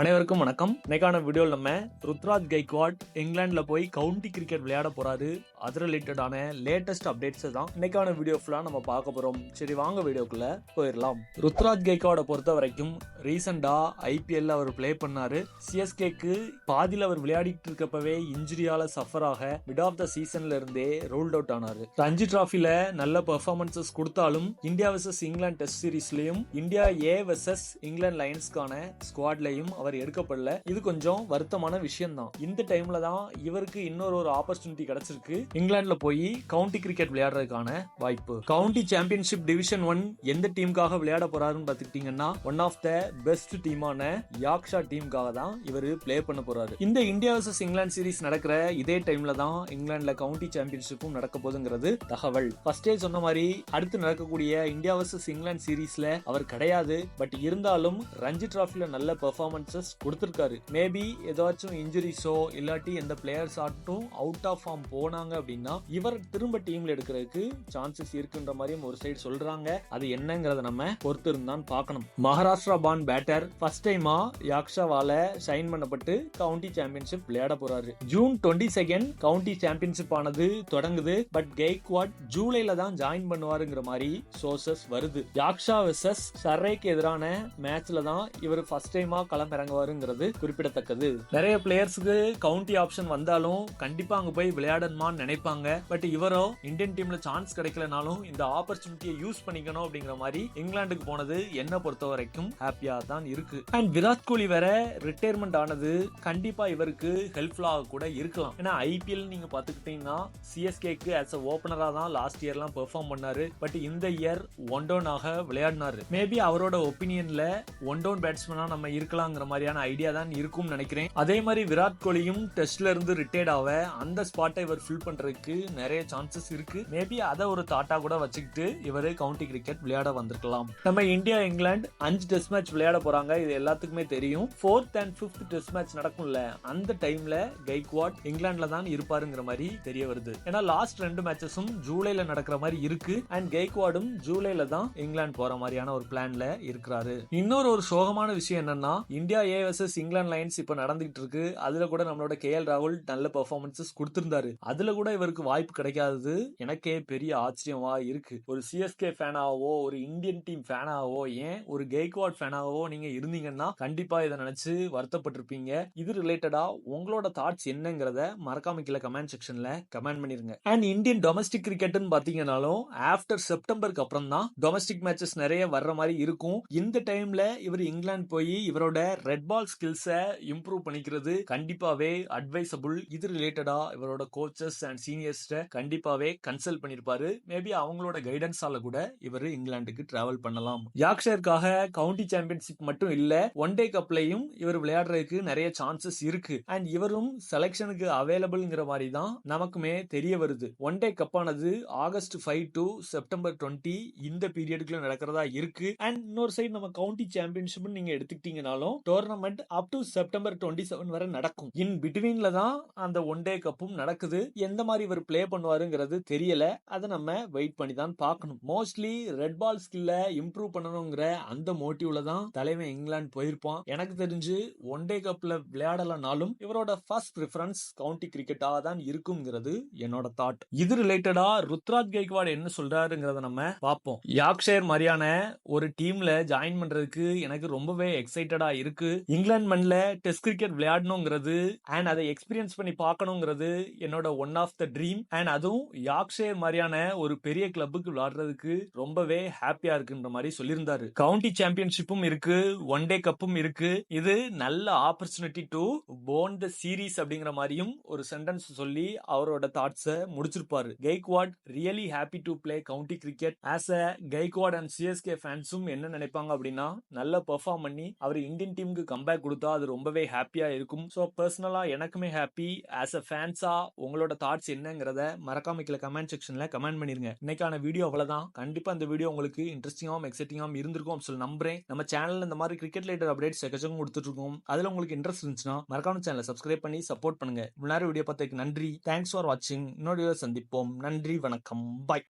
அனைவருக்கும் வணக்கம். இன்னைக்கான வீடியோவில் நம்ம ருத்ராஜ் கைக்வாட் இங்கிலாண்டில் போய் கவுண்டி கிரிக்கெட் விளையாட போறாரு. அது ரிலேட்டடான லேட்டஸ்ட் அப்டேட்ஸ் தான் இன்னைக்கான வீடியோ ஃபுல்லாக நம்ம பார்க்க போகிறோம் சரி வாங்க வீடியோக்குள்ள போயிடலாம். ருத்ராஜ் கைக்வாடை பொறுத்த வரைக்கும் ரீசெண்டாக ஐபிஎல்ல அவர் ப்ளே பண்ணாரு. சிஎஸ்கேக்கு பாதியில் அவர் விளையாடிட்டு இருக்கப்பவே இன்ஜுரியால சஃபர் ஆக மிட் ஆஃப் த சீசன்ல இருந்தே ரூல்ட் அவுட் ஆனார். ரஞ்சி டிராஃபில நல்ல பெர்ஃபார்மன்சஸ் கொடுத்தாலும் இந்தியா வர்சஸ் இங்கிலாந்து டெஸ்ட் சீரீஸ்லயும் இந்தியா ஏ வர்சஸ் இங்கிலாந்து லயன்ஸ்க்கான ஸ்குவாட்லையும் அவர் எடுக்கப்படல. இது கொஞ்சம் வருத்தமான விஷயம் தான் இந்த டைம்ல தான் இவருக்கு இன்னொரு ஒரு ஆப்பர்ச்சுனிட்டி கிடைச்சிருக்கு. இங்கிலாந்துல போய் கவுண்டி கிரிக்கெட் விளையாடுறதுக்கான வாய்ப்பு. கவுண்டி சாம்பியன்ஷிப் டிவிஷன் ஒன் எந்த டீமுக்காக விளையாட போறாருன்னு பாத்துக்கிட்டீங்கன்னா ஒன் ஆஃப் த பெஸ்ட் டீமான யாக்ஷா டீமுக்காக தான் இவர் ப்ளே பண்ண போறாரு. இந்த இந்தியா வர்சஸ் இங்கிலாந்து சீரிஸ் நடக்கிற இதே டைம்ல தான் இங்கிலாந்துல கவுண்டி சாம்பியன்ஷிப்பும் நடக்க போதுங்கிறது தகவல். ஃபர்ஸ்டே சொன்ன மாதிரி அடுத்து நடக்கக்கூடிய இந்தியா வர்சஸ் இங்கிலாந்து சீரீஸ்ல அவர் கிடையாது. பட் இருந்தாலும் ரஞ்சி டிராஃபில நல்ல பெர்ஃபார்மன்ஸ் சான்சஸ் கொடுத்துருக்காரு. மேபி ஏதாச்சும் இன்ஜுரிஸோ இல்லாட்டி எந்த பிளேயர்ஸ் ஆட்டும் அவுட் ஆஃப் ஃபார்ம் போனாங்க அப்படின்னா இவர் திரும்ப டீம்ல எடுக்கிறதுக்கு சான்சஸ் இருக்குன்ற மாதிரியும் ஒரு சைடு சொல்றாங்க. அது என்னங்கிறத நம்ம பொறுத்து இருந்தான் பார்க்கணும். மகாராஷ்டிரா பான் பேட்டர் ஃபர்ஸ்ட் டைமா யாக்ஷாவால சைன் பண்ணப்பட்டு கவுண்டி சாம்பியன்ஷிப் விளையாட போறாரு. June twenty second county championship ஆனது தொடங்குது. பட் கெய்க்வாட் ஜூலைல தான் ஜாயின் பண்ணுவாருங்கிற மாதிரி சோர்சஸ் வருது. யாக்ஷா வெர்சஸ் சர்ரேக்கு எதிரான மேட்ச்ல தான் இவர் ஃபர்ஸ்ட் டைமா களம் இறங்குவாருங்கிறது குறிப்பிடத்தக்கது. நிறைய பிளேயர்ஸுக்கு கவுண்டி ஆப்ஷன் வந்தாலும் கண்டிப்பா அங்க போய் விளையாடணுமான்னு நினைப்பாங்க. பட் இவரோ இந்தியன் டீம்ல சான்ஸ் கிடைக்கலனாலும் இந்த ஆப்பர்ச்சுனிட்டியை யூஸ் பண்ணிக்கணும் அப்படிங்கிற மாதிரி இங்கிலாந்துக்கு போனது என்ன பொறுத்த வரைக்கும் ஹாப்பியா தான் இருக்கு. அண்ட் விராட் கோலி வேற ரிட்டையர்மெண்ட் ஆனது கண்டிப்பா இவருக்கு ஹெல்ப்ஃபுல்லாக கூட இருக்கலாம். ஏன்னா ஐபிஎல் நீங்க பாத்துக்கிட்டீங்கன்னா சிஎஸ்கேக்கு ஆஸ் அ ஓபனரா தான் லாஸ்ட் இயர்லாம் பெர்ஃபார்ம் பண்ணாரு. பட் இந்த இயர் ஒன் டவுனாக ஆக விளையாடினாரு. மேபி அவரோட ஒப்பீனியன்ல ஒன் டவுன் பேட்ஸ்மேனா நம்ம இருக்கலாங்கிற மாதிரியான ஐடியா தான் இருக்கும்னு நினைக்கிறேன். அதே மாதிரி விராட் கோலியும் டெஸ்ட்ல இருந்து ரிட்டையர்ட் ஆக அந்த ஸ்பாட்டை இவர் ஃபில் பண்றதுக்கு நிறைய சான்சஸ் இருக்கு. மேபி அதை ஒரு தாட்டா கூட வச்சுக்கிட்டு இவர் கவுண்டி கிரிக்கெட் விளையாட வந்திருக்கலாம். நம்ம இந்தியா இங்கிலாந்து அஞ்சு டெஸ்ட் மேட்ச் விளையாட போறாங்க. இது எல்லாத்துக்குமே தெரியும். Fourth and fifth test match நடக்கும்ல அந்த டைம்ல கெய்க்வாட் இங்கிலாந்துல தான் இருப்பாருங்கிற மாதிரி தெரிய வருது. ஏன்னா லாஸ்ட் ரெண்டு மேட்சஸும் ஜூலைல நடக்கிற மாதிரி இருக்கு. அண்ட் கெய்க்வாடும் ஜூலைல தான் இங்கிலாந்து போற மாதிரியான ஒரு பிளான்ல இருக்கிறாரு. இன்னொரு ஒரு சோகமான விஷயம் என்னன்னா India A versus England lions இப்போ நடந்துகிட்டு இருக்கு அதுல கூட நம்மளோட கே எல் ராகுல் நல்ல பெர்ஃபார்மன்சஸ் கொடுத்திருந்தாரு. அதுல கூட இவருக்கு வாய்ப்பு கிடைக்காதது எனக்கே பெரிய ஆச்சரியமா இருக்கு. ஒரு சிஎஸ்கே ஃபேனாவோ ஒரு இந்தியன் டீம் ஃபேனாவோ ஏன் ஒரு கெய்க்வாட் ஃபேனாவோ நீங்க இருந்தீங்கன்னா கண்டிப்பா இதை நினைச்சு வருத்தப்பட்டிருப்பீங்க. இது ரிலேட்டடா உங்களோட தாட்ஸ் என்னங்கிறத மறக்காம கீழே கமெண்ட் செக்ஷன்ல கமெண்ட் பண்ணிருங்க. அண்ட் இந்தியன் டொமஸ்டிக் கிரிக்கெட்னு பாத்தீங்கன்னாலும் ஆஃப்டர் செப்டம்பருக்கு அப்புறம் தான் டொமஸ்டிக் மேட்சஸ் நிறைய வர்ற மாதிரி இருக்கும். இந்த டைம்ல இவர் இங்கிலாந்து போய் இவரோட ரெட் பால் ஸ்கில்ஸை இம்ப்ரூவ் பண்ணிக்கிறது கண்டிப்பாவே அட்வைசபிள் இது ரிலேட்டடா இவரோட கோச்சஸ் அண்ட் சீனியர்ஸ்ட கண்டிப்பாவே கன்சல்ட் பண்ணிருப்பாரு. மேபி அவங்களோட கைடன்ஸால கூட இவர் இங்கிலாந்துக்கு டிராவல் பண்ணலாம். யாக்ஷயருக்காக கவுண்டி சாம்பியன்ஷிப் மட்டும் இல்ல ஒன் டே கப்லயும் இவர் விளையாடுறதுக்கு நிறைய சான்சஸ் இருக்கு. அண்ட் இவரும் செலக்ஷனுக்கு அவைலபிள்ங்கிற மாதிரி தான் நமக்குமே தெரிய வருது. One day கப்பானது August five to September twenty இந்த பீரியடுக்குள்ள நடக்கிறதா இருக்கு. அண்ட் இன்னொரு சைடு நம்ம கவுண்டி சாம்பியன்ஷிப் நீங்க எடுத்துக்கிட்டீங்கனாலும் tournament up to September twenty seven வரை நடக்கும். இன் பிட்வீன்ல தான் அந்த ஒன் டே கப்பும் நடக்குது. எந்த மாதிரி இவர் ப்ளே பண்ணுவாருங்கிறது தெரியல. அதை நம்ம வெயிட் பண்ணி தான் பார்க்கணும். மோஸ்ட்லி ரெட் பால் ஸ்கில்ல இம்ப்ரூவ் பண்ணணுங்கிற அந்த மோட்டிவ்ல தான் தலைவன் இங்கிலாந்து போயிருப்பான். எனக்கு தெரிஞ்சு ஒன் டே கப்ல விளையாடலனாலும் இவரோட ஃபர்ஸ்ட் ப்ரிஃபரன்ஸ் கவுண்டி கிரிக்கெட்டா தான் இருக்குங்கிறது என்னோட தாட் இது ரிலேட்டடா ருத்ராஜ் கைக்வாட் என்ன சொல்றாருங்கிறத நம்ம பார்ப்போம். யாக்ஷயர் மாதிரியான ஒரு டீம்ல ஜாயின் பண்றதுக்கு எனக்கு ரொம்பவே எக்ஸைட்டடா இருக்கு. இங்கிலாந்து மண்ணில் டெஸ்ட் கிரிக்கெட் விளையாடணுங்கிறது அண்ட் அதை எக்ஸ்பீரியன்ஸ் பண்ணி பார்க்கணுங்கிறது என்னோட one of the dream and அதுவும் யாக்ஷேர் மாதிரியான ஒரு பெரிய கிளப்புக்கு விளையாடுறதுக்கு ரொம்பவே ஹாப்பியா இருக்குன்ற மாதிரி சொல்லியிருந்தாரு. கவுண்டி சாம்பியன்ஷிப்பும் இருக்கு ஒன் டே கப்பும் இருக்கு. இது நல்ல opportunity to phone the series அப்படிங்கிற மாதிரியும் ஒரு சென்டென்ஸ் சொல்லி அவரோட தாட்ஸை முடிச்சிருப்பாரு. Gaikwad really happy to play county cricket as a Gaikwad and CSK ஃபேன்ஸும் என்ன நினைப்பாங்க அப்படின்னா நல்ல பெர்ஃபார்ம் பண்ணி அவர் இந்தியன் டீமுக்கு கம்பேக் கொடுத்தா அது ரொம்பவே ஹாப்பியாக இருக்கும். ஸோ பர்சனலாக எனக்குமே ஹாப்பி ஆஸ் அ ஃபேன்ஸாக உங்களோட தாட்ஸ் என்னங்கிறத மறக்காம கீழே கமெண்ட் செக்ஷனில் கமெண்ட் பண்ணிருங்க. இன்னைக்கான வீடியோ அவ்வளோதான் கண்டிப்பாக இந்த வீடியோ உங்களுக்கு இன்ட்ரெஸ்டிங்காகவும் எக்ஸைட்டிங்காகவும் இருந்திருக்கும் சொல்லி நம்புறேன். நம்ம சேனலில் இந்த மாதிரி கிரிக்கெட் ரிலேட்டட் அப்டேட்ஸ் எக்கச்சக்கம் கொடுத்துட்டு இருக்கோம். உங்களுக்கு இன்ட்ரெஸ்ட் இருந்துச்சுன்னா மறக்காம சேனலை சப்ஸ்கிரைப் பண்ணி சப்போர்ட் பண்ணுங்க. முன்னாடி வீடியோ பார்த்ததுக்கு நன்றி. தேங்க்ஸ் ஃபார் வாட்சிங் இன்னொரு சந்திப்போம். நன்றி வணக்கம். பாய்